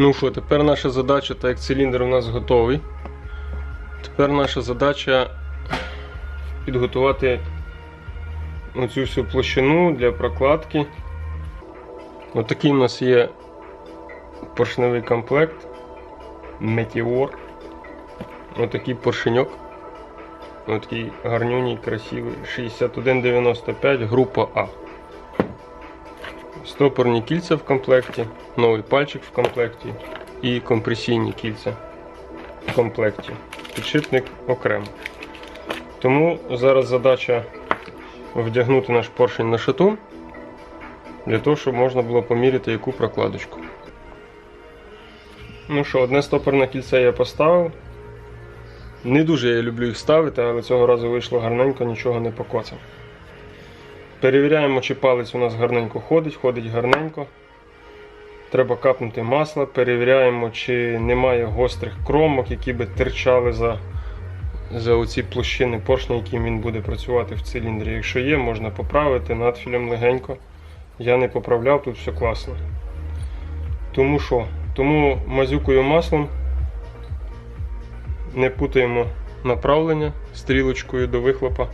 Ну що, тепер наша задача, так як циліндр у нас готовий. Тепер наша задача підготувати оцю всю площину для прокладки. Отакий у нас є поршневий комплект. Метеор. Отакий поршеньок. Отакий гарнюній, красивий. 6195, група А. Стопорні кільця в комплекті, новий пальчик в комплекті і компресійні кільця в комплекті. Підшипник окремо. Тому зараз задача вдягнути наш поршень на шатун, для того, щоб можна було поміряти яку прокладочку. Ну що, одне стопорне кільце я поставив. Не дуже я люблю їх ставити, але цього разу вийшло гарненько, нічого не покоцав. Перевіряємо, чи палець у нас гарненько ходить, ходить гарненько. Треба капнути масло, перевіряємо, чи немає гострих кромок, які би терчали за, за оці площини поршня, яким він буде працювати в циліндрі. Якщо є, можна поправити надфілем легенько. Я не поправляв, тут все класно. Тому що? Тому мазюкою маслом не путаємо направлення стрілочкою до вихлопа.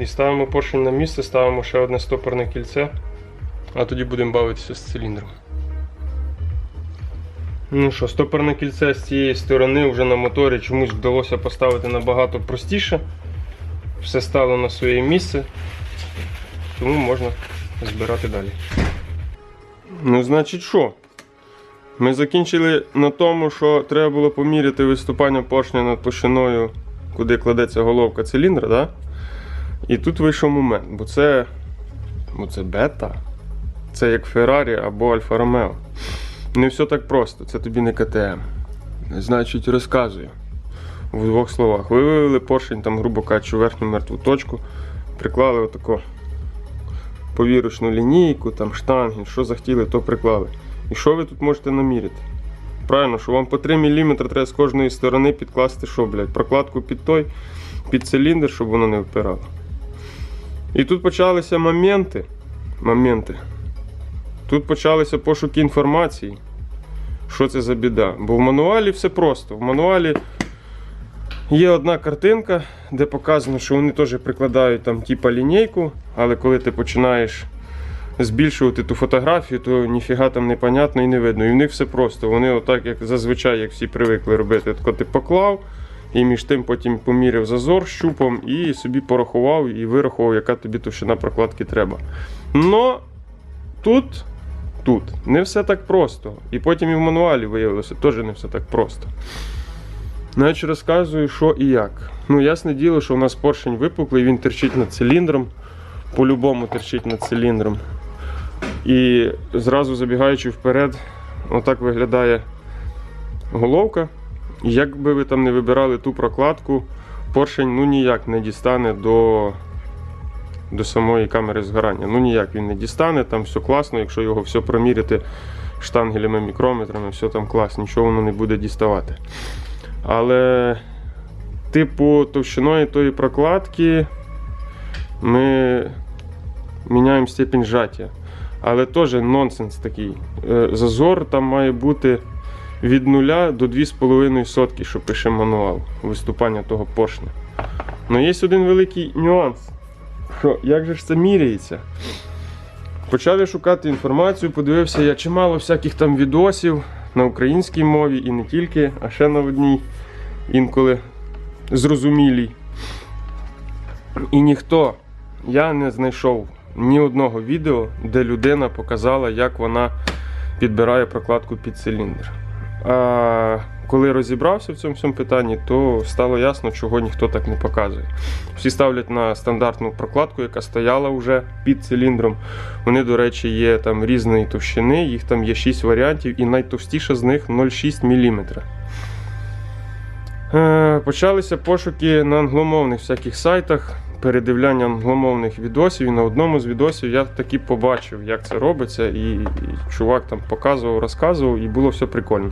І ставимо поршень на місце, ставимо ще одне стопорне кільце, а тоді будемо бавитися з циліндром. Ну що, стопорне кільце з цієї сторони вже на моторі чомусь вдалося поставити набагато простіше. Все стало на своє місце, тому можна збирати далі. Ну, значить що? Ми закінчили на тому, що треба було поміряти виступання поршня над площиною, куди кладеться головка циліндра. Да? І тут вийшов момент, бо це, бо це бета. Це як Феррарі або Альфа Ромео. Не все так просто, це тобі не КТМ. Значить, розказую в двох словах. Ви вивели поршень, там, грубо кажучи, верхню мертву точку, приклали отаку повірочну лінійку, там штанги, що захотіли, то приклали. І що ви тут можете наміряти? Правильно, що вам по 3 мм треба з кожної сторони підкласти що, блядь, прокладку під той, під циліндр, щоб воно не впирало. І тут почалися моменти. моменти. Тут почалися пошуки інформації. Що це за біда? Бо в мануалі все просто. В мануалі є одна картинка, де показано, що вони теж прикладають там типа лінійку, але коли ти починаєш збільшувати ту фотографію, то ніфіга там непонятно і не видно. І в них все просто. Вони отак, як зазвичай, як всі привикли робити. Тако ти поклав, і між тим потім поміряв зазор щупом і собі порахував і вирахував, яка тобі товщина прокладки треба. Но тут, тут не все так просто. І потім і в мануалі виявилося, теж не все так просто. Значить, розказую, що і як. Ну, ясне діло, що у нас поршень випуклий, він терчить над циліндром. По-любому терчить над циліндром. І зразу забігаючи вперед, отак виглядає головка. І як би ви там не вибирали ту прокладку, поршень ну ніяк не дістане до, до самої камери згорання. Ну ніяк він не дістане, там все класно, якщо його все проміряти штангелями, мікрометрами, все там класно, нічого воно не буде діставати. Але, типу, товщиною тої прокладки ми міняємо степінь зжаття. Але теж нонсенс такий. Е, Зазор там має бути від 0 до 2,5 сотки, що пише мануал виступання того поршня. Ну є один великий нюанс. Що, як же ж це міряється? Почав я шукати інформацію, подивився я чимало всяких там відосів на українській мові і не тільки, а ще на одній інколи зрозумілій. І ніхто, я не знайшов ні одного відео, де людина показала, як вона підбирає прокладку під циліндр. А коли розібрався в цьому всьому питанні, то стало ясно, чого ніхто так не показує. Всі ставлять на стандартну прокладку, яка стояла вже під циліндром. Вони, до речі, є там різної товщини, їх там є 6 варіантів, і найтовстіша з них 0,6 мм. Е, Почалися пошуки на англомовних всяких сайтах, передивляння англомовних відосів. І на одному з відосів я таки побачив, як це робиться, і, і чувак там показував, розказував, і було все прикольно.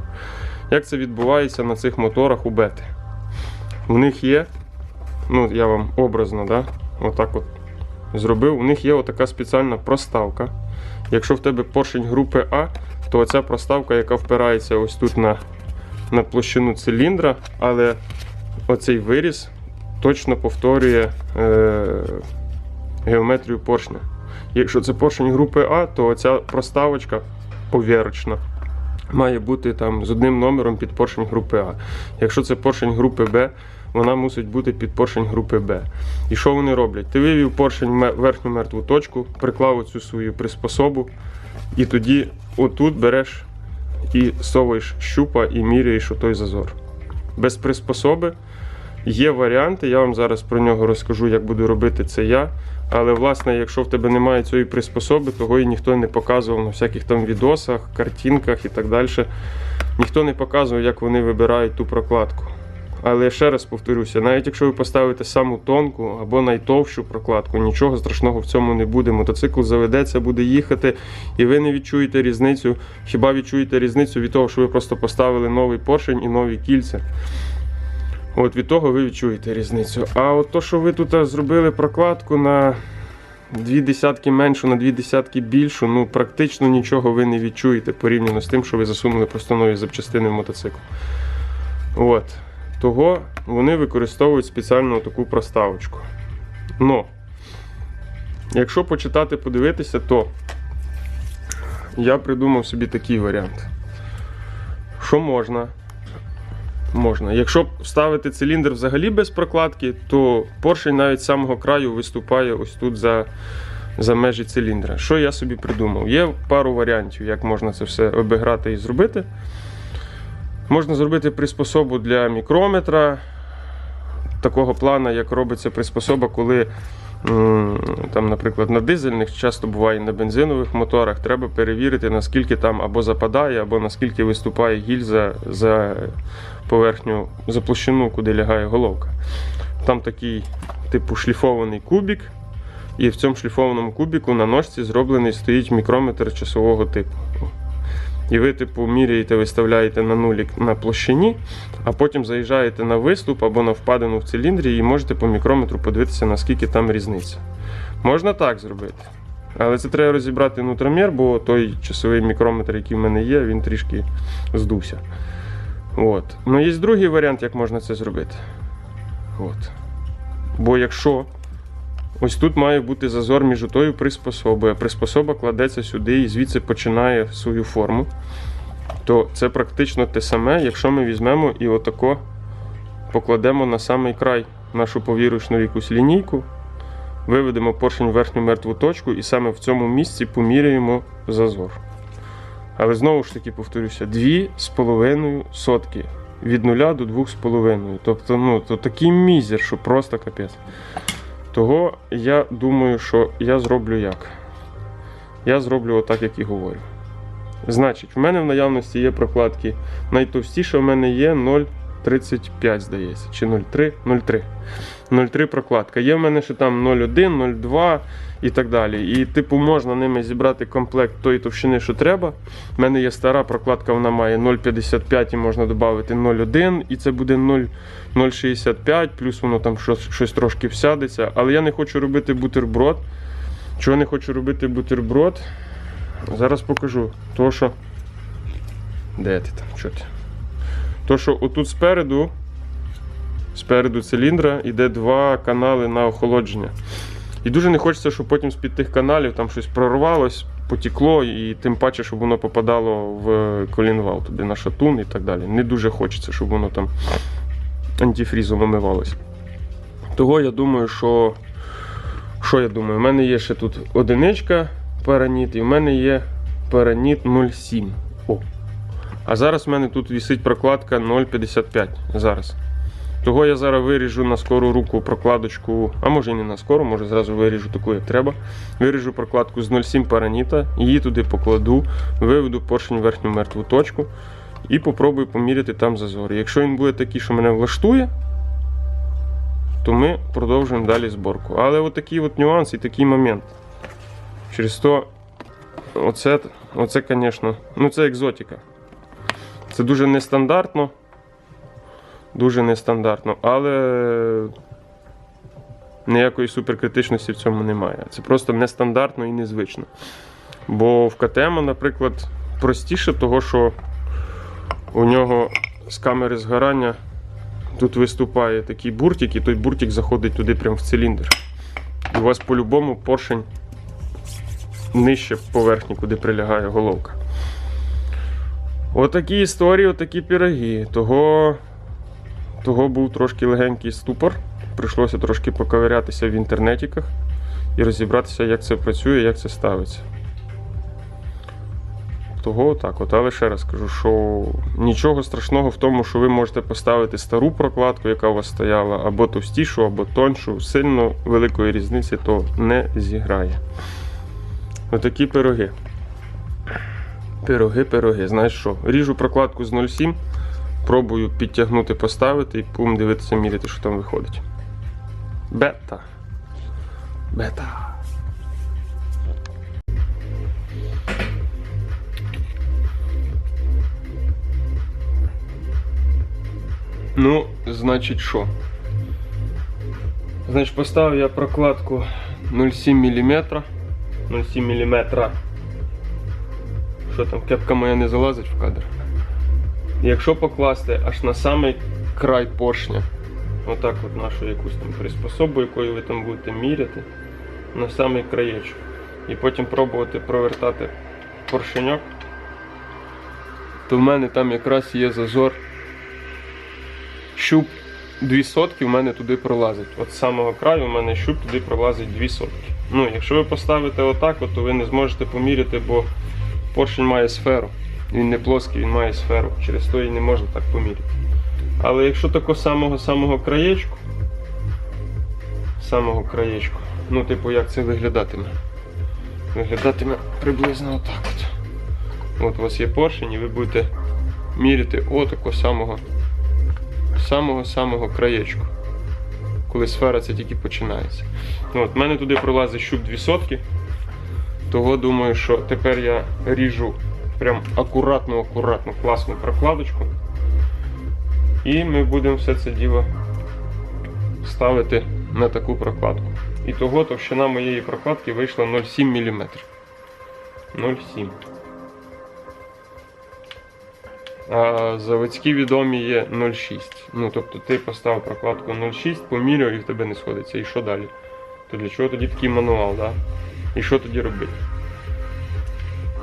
Як це відбувається на цих моторах у бети? В них є, ну я вам образно, да, отак от зробив, у них є отака спеціальна проставка. Якщо в тебе поршень групи А, то оця проставка, яка впирається ось тут на, на площину циліндра, але оцей виріз точно повторює е, геометрію поршня. Якщо це поршень групи А, то ця проставочка повірочна. Має бути там з одним номером під поршень групи А. Якщо це поршень групи Б, вона мусить бути під поршень групи Б. І що вони роблять? Ти вивів поршень верхню мертву точку, приклав оцю свою приспособу, і тоді отут береш і совуєш щупа і міряєш отой зазор. Без приспособи є варіанти, я вам зараз про нього розкажу, як буду робити це я. Але власне, якщо в тебе немає цієї приспособи, того і ніхто не показував на всяких там відосах, картинках і так далі. Ніхто не показував, як вони вибирають ту прокладку. Але я ще раз повторюся, навіть якщо ви поставите саму тонку або найтовщу прокладку, нічого страшного в цьому не буде. Мотоцикл заведеться, буде їхати, і ви не відчуєте різницю. Хіба відчуєте різницю від того, що ви просто поставили новий поршень і нові кільця? От від того ви відчуєте різницю. А от то, що ви тут зробили прокладку на дві десятки меншу, на дві десятки більшу, ну практично нічого ви не відчуєте порівняно з тим, що ви засунули просто нові запчастини в мотоцикл. От. Того вони використовують спеціальну таку проставочку. Но, якщо почитати, подивитися, то я придумав собі такий варіант. Що можна? Можна. Якщо вставити циліндр взагалі без прокладки, то поршень навіть з самого краю виступає ось тут за, за межі циліндра. Що я собі придумав? Є пару варіантів, як можна це все обіграти і зробити. Можна зробити приспособу для мікрометра, такого плана, як робиться приспособа, коли, там, наприклад, на дизельних, часто буває на бензинових моторах, треба перевірити, наскільки там або западає, або наскільки виступає гільза за поверхню, за площину, куди лягає головка. Там такий типу шліфований кубік, і в цьому шліфованому кубіку на ножці зроблений стоїть мікрометр часового типу. І ви, типу, міряєте, виставляєте на нулік на площині, а потім заїжджаєте на виступ або на впадину в циліндрі і можете по мікрометру подивитися, наскільки там різниця. Можна так зробити. Але це треба розібрати нутромір, бо той часовий мікрометр, який в мене є, він трішки здувся. От. Ну, є другий варіант, як можна це зробити. От. Бо якщо ось тут має бути зазор між тою приспособою, а приспособа кладеться сюди і звідси починає свою форму, то це практично те саме, якщо ми візьмемо і отако покладемо на самий край нашу повірочну якусь лінійку, виведемо поршень в верхню мертву точку і саме в цьому місці поміряємо зазор. Але знову ж таки повторюся, 2,5 сотки від 0 до 2,5. Тобто, ну, то такий мізер, що просто капець. Того я думаю, що я зроблю як? Я зроблю отак, як і говорю. Значить, в мене в наявності є прокладки. Найтовстіша в мене є 0,35, здається, чи 0,3, 0,3. 0,3 прокладка. Є в мене ще там 0,1, 0,2 і так далі. І, типу, можна ними зібрати комплект тої товщини, що треба. У мене є стара прокладка, вона має 0,55 і можна додати 0,1, і це буде 0,65, плюс воно там щось, щось трошки всядеться. Але я не хочу робити бутерброд. Чого не хочу робити бутерброд? Зараз покажу. То, що. Де ти там? Що? То, що отут спереду, спереду циліндра йде два канали на охолодження. І дуже не хочеться, щоб потім з-під тих каналів там щось прорвалось, потекло, і тим паче, щоб воно попадало в колінвал, туди на шатун і так далі. Не дуже хочеться, щоб воно там антифрізом омивалось. Того я думаю, що. Що я думаю? У мене є ще тут одиничка параніт, і в мене є параніт 0,7. О. А зараз в мене тут висить прокладка 0,55. Зараз. Того я зараз виріжу на скору руку прокладочку, а може і не на скору, може зразу виріжу таку, як треба. Виріжу прокладку з 0,7 параніта, її туди покладу, виведу поршень в верхню мертву точку і попробую поміряти там зазор. Якщо він буде такий, що мене влаштує, то ми продовжуємо далі зборку. Але такий от нюанс і такий момент. Через то, оце, оце, звісно, ну це екзотика. Це дуже нестандартно. Дуже нестандартно, але Ніякої суперкритичності в цьому немає. Це просто нестандартно і незвично. Бо в КТМ, наприклад, простіше, того, що у нього з камери згорання тут виступає такий буртик, і той буртик заходить туди прямо в циліндр. І у вас по-любому поршень нижче поверхні, куди прилягає головка. Отакі історії, отакі піроги. Того, того був трошки легенький ступор. Прийшлося трошки поковирятися в інтернетіках і розібратися, як це працює, як це ставиться. Того так, от, але ще раз кажу, що нічого страшного в тому, що ви можете поставити стару прокладку, яка у вас стояла, або товстішу, або тоншу, сильно великої різниці то не зіграє. Отакі пироги. Пироги, пироги. Знаєш що? Ріжу прокладку з 0,7, пробую підтягнути, поставити і пум дивитися, міряти, що там виходить. Бета. Бета. Ну, значить що? Значить, поставив я прокладку 0,7 мм. 0,7 мм. Що там, кепка моя не залазить в кадр. Якщо покласти аж на самий край поршня, отак от нашу якусь там приспособу, якою ви там будете міряти, на самий краєчок. І потім пробувати провертати поршеньок, то в мене там якраз є зазор. Щуп 2 сотки в мене туди пролазить. От з самого краю у мене щуп туди пролазить 2 сотки. Ну, якщо ви поставите отак, от, то ви не зможете поміряти, бо поршень має сферу. Він не плоский, він має сферу. Через то і не можна так поміряти. Але якщо тако самого-самого краєчку, самого краєчку, ну, типу, як це виглядатиме? Виглядатиме приблизно отак от. От у вас є поршень, і ви будете міряти отако самого самого-самого краєчку. Коли сфера це тільки починається. Ну, от, в мене туди пролазить щуп 2 сотки. Того думаю, що тепер я ріжу прям акуратну, акуратну, класну прокладочку. І ми будемо все це діло ставити на таку прокладку. І того товщина моєї прокладки вийшла 0,7 мм. 0,7 а заводські відомі є 0,6. Ну, тобто ти поставив прокладку 0,6, поміряв і в тебе не сходиться. І що далі? То для чого тоді такий мануал, да? І що тоді робити?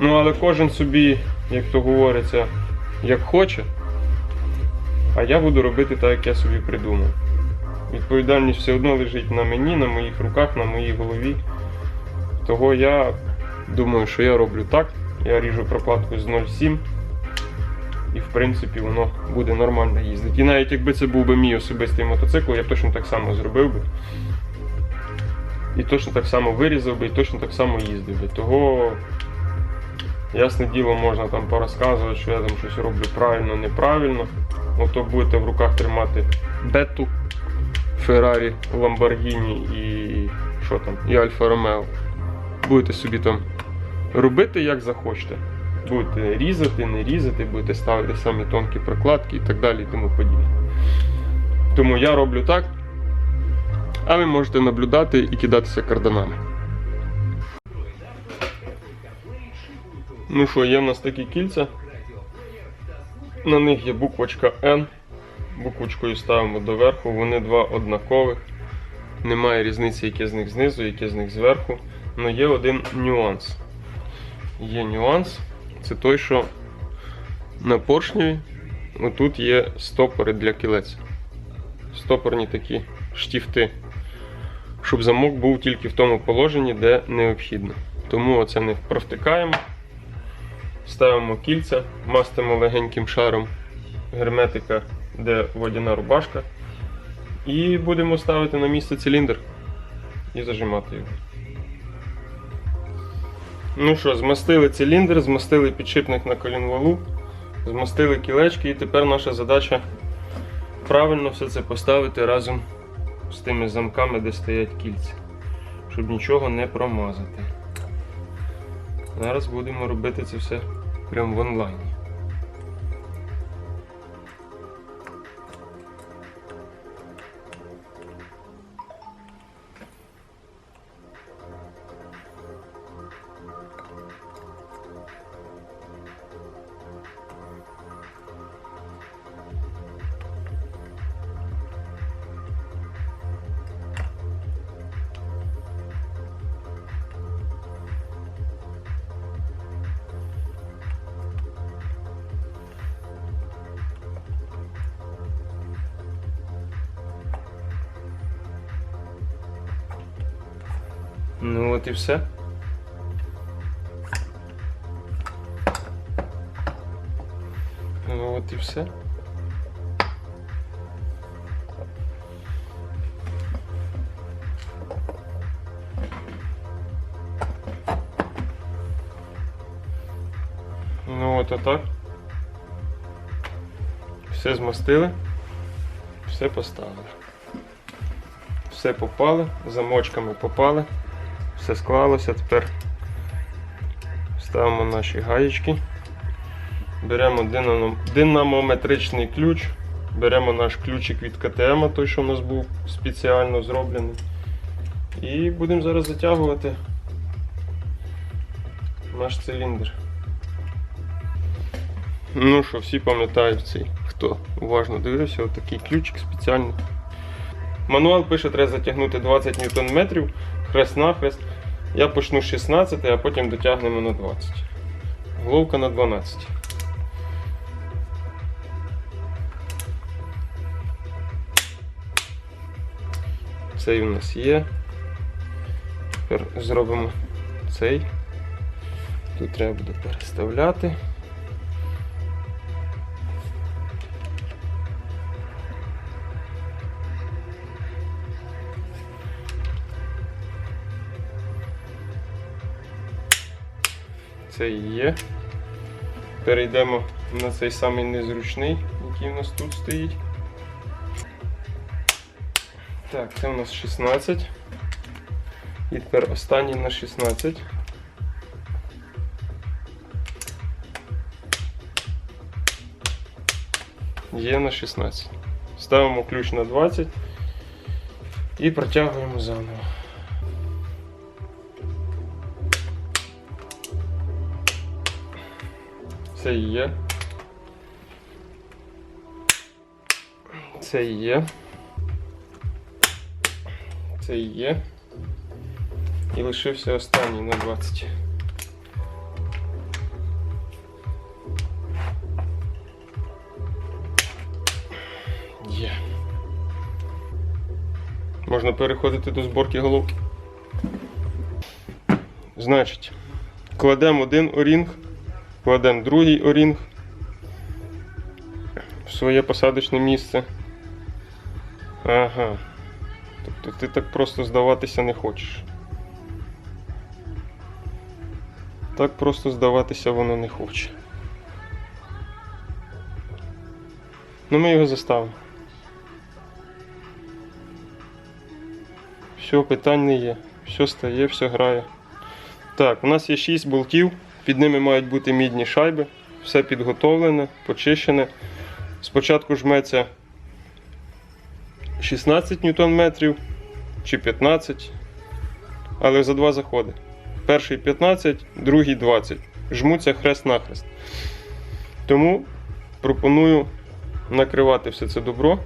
Ну, але кожен собі, як то говориться, як хоче. А я буду робити так, як я собі придумав. Відповідальність все одно лежить на мені, на моїх руках, на моїй голові. Того я думаю, що я роблю так. Я ріжу прокладку з 0,7 і в принципі воно буде нормально їздити. І навіть якби це був би мій особистий мотоцикл, я б точно так само зробив би. І точно так само вирізав би, і точно так само їздив би. Того, ясне діло, можна там порозказувати, що я там щось роблю правильно, неправильно. Ото будете в руках тримати Бету, Феррарі, Ламборгіні і що там, і Альфа Ромео. Будете собі там робити як захочете. Будете різати, не різати, будете ставити самі тонкі прокладки і так далі і тому подібне. Тому я роблю так, а ви можете наблюдати і кидатися карданами. Ну що, є в нас такі кільця. На них є буквочка N. Буквочкою ставимо доверху, вони два однакових. Немає різниці, яке з них знизу, яке з них зверху. Але є один нюанс. Є нюанс. Це той, що на поршневі отут є стопори для кілець. Стопорні такі штіфти. Щоб замок був тільки в тому положенні, де необхідно. Тому оце ми провтикаємо, ставимо кільця, мастимо легеньким шаром герметика, де водяна рубашка. І будемо ставити на місце циліндр і зажимати його. Ну що, змастили циліндр, змастили підшипник на колінвалу, змастили кілечки, і тепер наша задача правильно все це поставити разом з тими замками, де стоять кільця, щоб нічого не промазати. Зараз будемо робити це все прямо в онлайні. От і все. Ну от і все. Ну от отак. Все змастили, все поставили. Все попали, замочками попали, все склалося. Тепер ставимо наші гаєчки. Беремо динамометричний ключ, беремо наш ключик від КТМ, той, що у нас був спеціально зроблений. І будемо зараз затягувати наш циліндр. Ну що, всі пам'ятають цей, хто уважно дивився, отакий ключик спеціальний. Мануал пише, треба затягнути 20 ньютон-метрів, хрест-нахрест. Я почну з 16, а потім дотягнемо на 20. Головка на 12. Цей у нас є. Тепер зробимо цей. Тут треба буде переставляти. Це і є. Перейдемо на цей самий незручний, який у нас тут стоїть. Так, це у нас 16. І тепер останній на 16. Є на 16. Ставимо ключ на 20 і протягуємо заново. Це є. Це є. Це є. І лишився останній на 20. Є. Можна переходити до зборки головки. Значить, кладемо один орінг, кладемо другий орінг в своє посадочне місце. Ага. Тобто ти так просто здаватися не хочеш. Так просто здаватися воно не хоче. Ну ми його заставимо. Все, питань не є. Все стає, все грає. Так, у нас є 6 болтів, під ними мають бути мідні шайби. Все підготовлене, почищене. Спочатку жметься 16 ньютон метрів чи 15, але за два заходи. Перший 15, другий 20. Жмуться хрест-нахрест. Тому пропоную накривати все це добро.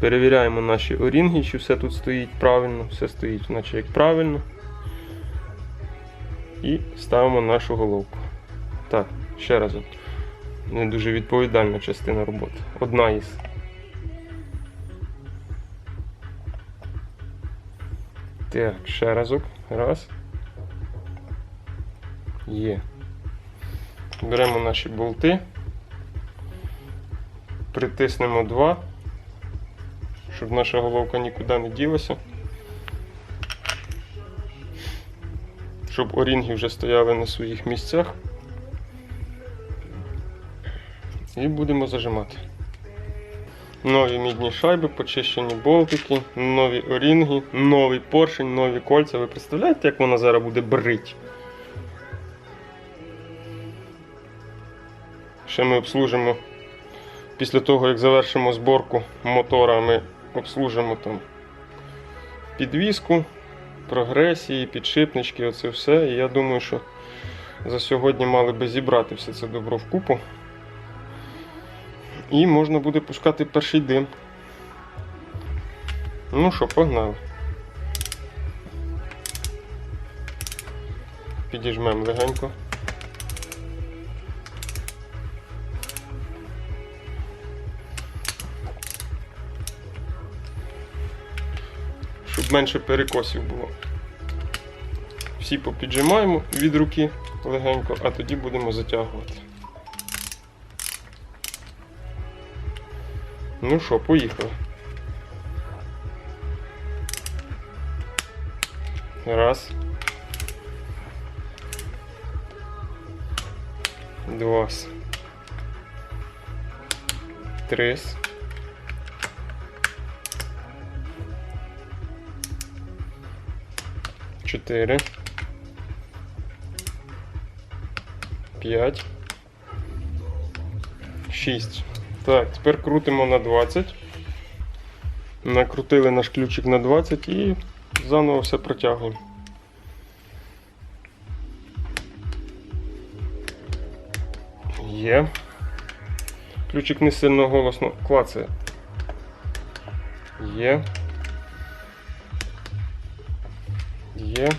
Перевіряємо наші орінги, чи все тут стоїть правильно, все стоїть наче як правильно. І ставимо нашу головку. Так, ще раз. Не дуже відповідальна частина роботи. Одна із. Так, ще разок. Раз. Є. Беремо наші болти. Притиснемо два, щоб наша головка нікуди не ділася. Щоб орінги вже стояли на своїх місцях. І будемо зажимати. Нові мідні шайби, почищені болтики, нові орінги, новий поршень, нові кольця. Ви представляєте, як вона зараз буде брить? Ще ми обслужимо після того, як завершимо зборку мотора, ми обслужимо там підвіску, прогресії, підшипнички, оце все. І я думаю, що за сьогодні мали би зібрати все це добро вкупу. І можна буде пускати перший дим. Ну що, погнали. Підіжмемо легенько. Менше перекосів було. Всі попіджимаємо від руки легенько, а тоді будемо затягувати. Ну що, поїхали. Раз. Два. Три. Чотири. П'ять. Шість. Так, тепер крутимо на 20. Накрутили наш ключик на 20 і заново все протягуємо. Є. Ключик не сильно голосно клацає. Є. Є.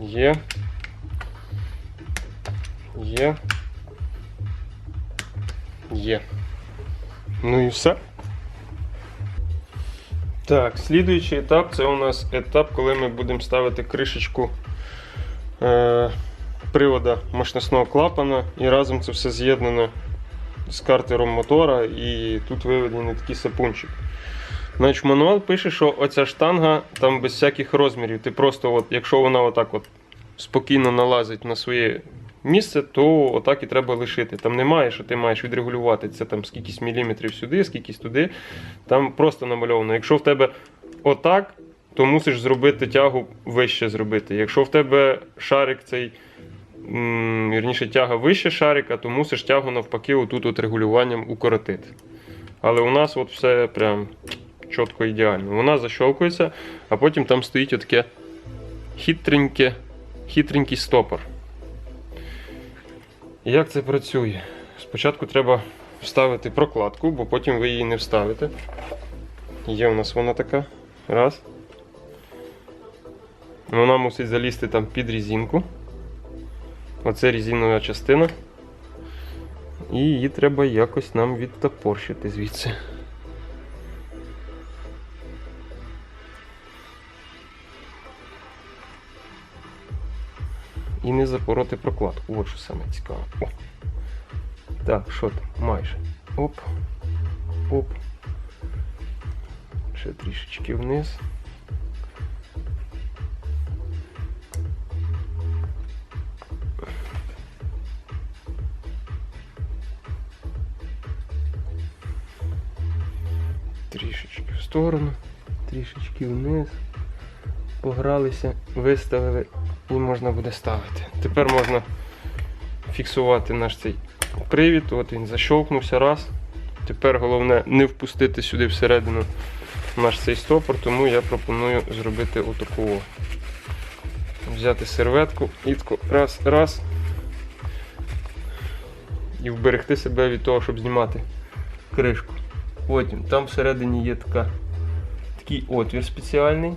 Є. Є. Є. Ну і все. Так, слідуючий етап це у нас етап, коли ми будемо ставити кришечку е, привода мощностного клапана і разом це все з'єднано з картером мотора і тут виведений такий сапунчик. Значить, мануал пише, що оця штанга там без всяких розмірів. Ти просто, от, якщо вона отак от спокійно налазить на своє місце, то отак і треба лишити. Там немає, що ти маєш відрегулювати це там скількись міліметрів сюди, скількись туди. Там просто намальовано. Якщо в тебе отак, то мусиш зробити тягу вище зробити. Якщо в тебе шарик цей. Вірніше, тяга вище шарика, то мусиш тягу навпаки отут от регулюванням укоротити. Але у нас от все прям чітко ідеально. Вона защолкується, а потім там стоїть отаке хитреньке, хитренький стопор. І Як це працює? Спочатку треба вставити прокладку, бо потім ви її не вставите. Є у нас вона така. Раз. Вона мусить залізти там під резинку. Оце резинова частина. І її треба якось нам відтопорщити звідси. І не запороти прокладку. От що саме цікаве. О. Так, що там? Майже. Оп. Оп. Ще трішечки вниз. Трішечки в сторону, трішечки вниз. Погралися, виставили і можна буде ставити. Тепер можна фіксувати наш цей привід. От він защовкнувся раз. Тепер головне не впустити сюди всередину наш цей стопор, тому я пропоную зробити отаку. Взяти серветку і раз, раз. І вберегти себе від того, щоб знімати кришку. Потім там всередині є така, такий отвір спеціальний.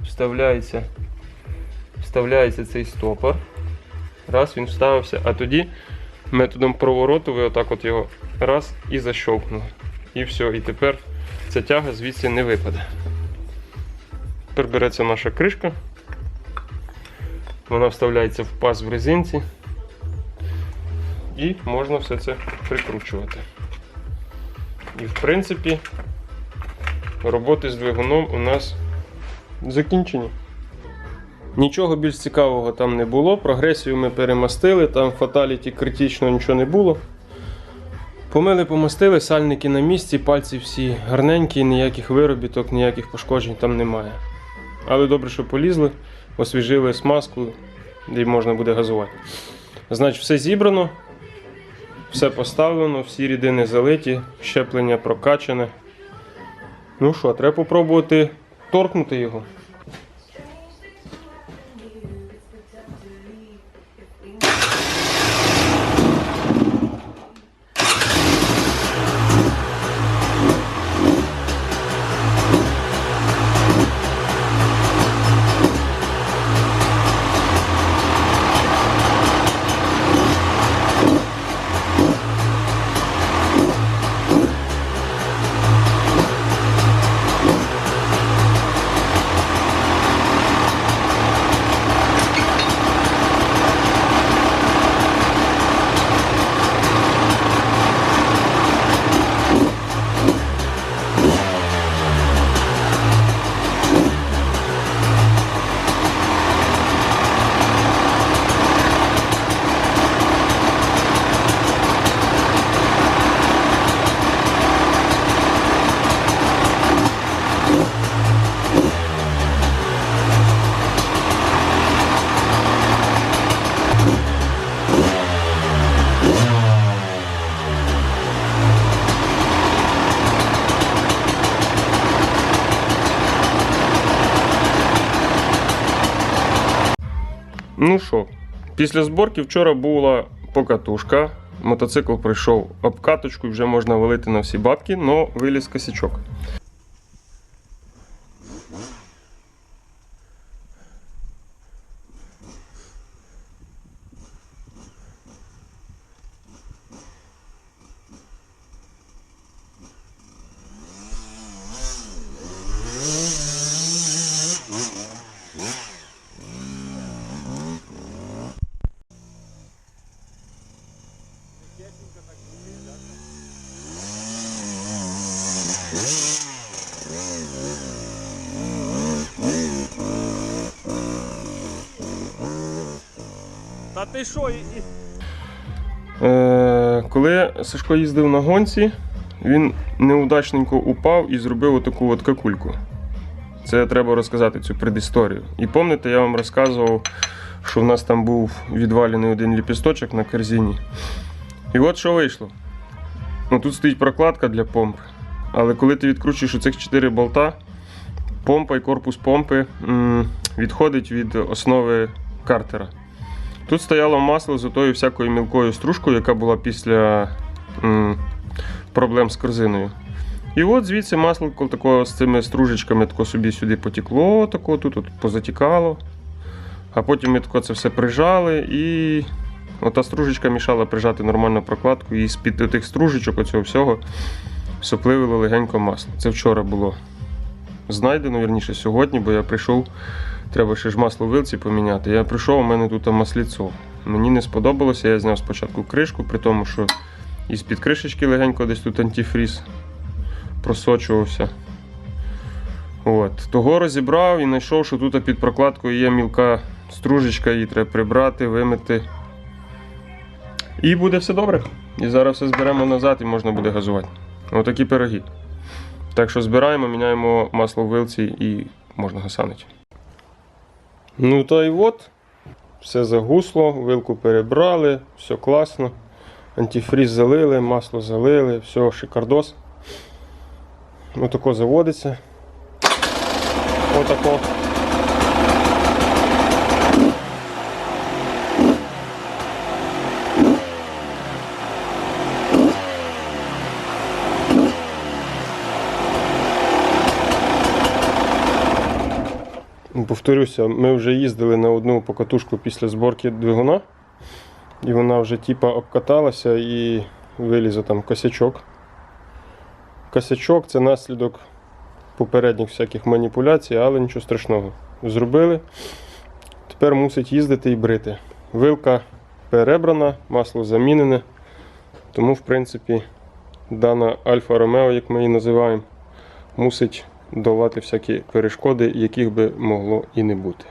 Вставляється, вставляється цей стопор. Раз, він вставився, а тоді методом провороту ви отак от його раз і защовкнули. І все. І тепер ця тяга звідси не випаде. Тепер береться наша кришка. Вона вставляється в паз в резинці. І можна все це прикручувати. І в принципі роботи з двигуном у нас закінчені. Нічого більш цікавого там не було. Прогресію ми перемастили, там фаталіті критично нічого не було. Помили, помастили, сальники на місці, пальці всі гарненькі, ніяких виробіток, ніяких пошкоджень там немає. Але добре, що полізли, освіжили смазку і можна буде газувати. Значить, все зібрано, все поставлено, всі рідини залиті, щеплення прокачане. Ну що, треба попробувати торкнути його. Ну що, після зборки вчора була покатушка. Мотоцикл пройшов обкаточку вже можна валити на всі бабки, але виліз косячок. Ти що? Е, коли Сашко їздив на гонці, він неудачненько упав і зробив отаку от какульку. Це треба розказати цю предісторію. І пам'ятаєте, я вам розказував, що в нас там був відвалений один ліпісточок на корзині. І от що вийшло. Ну, тут стоїть прокладка для помпи. Але коли ти відкручуєш оцих 4 болта, помпа і корпус помпи м, відходить від основи картера. Тут стояло масло з отою всякою мілкою стружкою, яка була після м, проблем з корзиною. І от звідси масло такого з цими стружечками тако собі сюди потекло, тако, тут от позатікало. А потім ми тако це все прижали і ота стружечка мішала прижати нормальну прокладку. І з-під тих стружечок оцього всього сопливило легенько масло. Це вчора було знайдено, вірніше сьогодні, бо я прийшов. Треба ще ж масло в вилці поміняти. Я прийшов, у мене тут масліцо. Мені не сподобалося, я зняв спочатку кришку, при тому, що із-під кришечки легенько десь тут антифріз просочувався. От. Того розібрав і знайшов, що тут під прокладкою є мілка стружечка, її треба прибрати, вимити. І буде все добре. І зараз все зберемо назад і можна буде газувати. Отакі пироги. Так що збираємо, міняємо масло в вилці і можна гасанити. Ну та й от, все загусло, вилку перебрали, все класно. Антифріз залили, масло залили, все, шикардос. Отако заводиться. Отако. Повторюся, ми вже їздили на одну покатушку після зборки двигуна, і вона вже типа обкаталася і виліз там косячок. Косячок це наслідок попередніх всяких маніпуляцій, але нічого страшного. Зробили. Тепер мусить їздити і брити. Вилка перебрана, масло замінене. Тому, в принципі, дана Альфа Ромео, як ми її називаємо, мусить долати всякі перешкоди, яких би могло і не бути.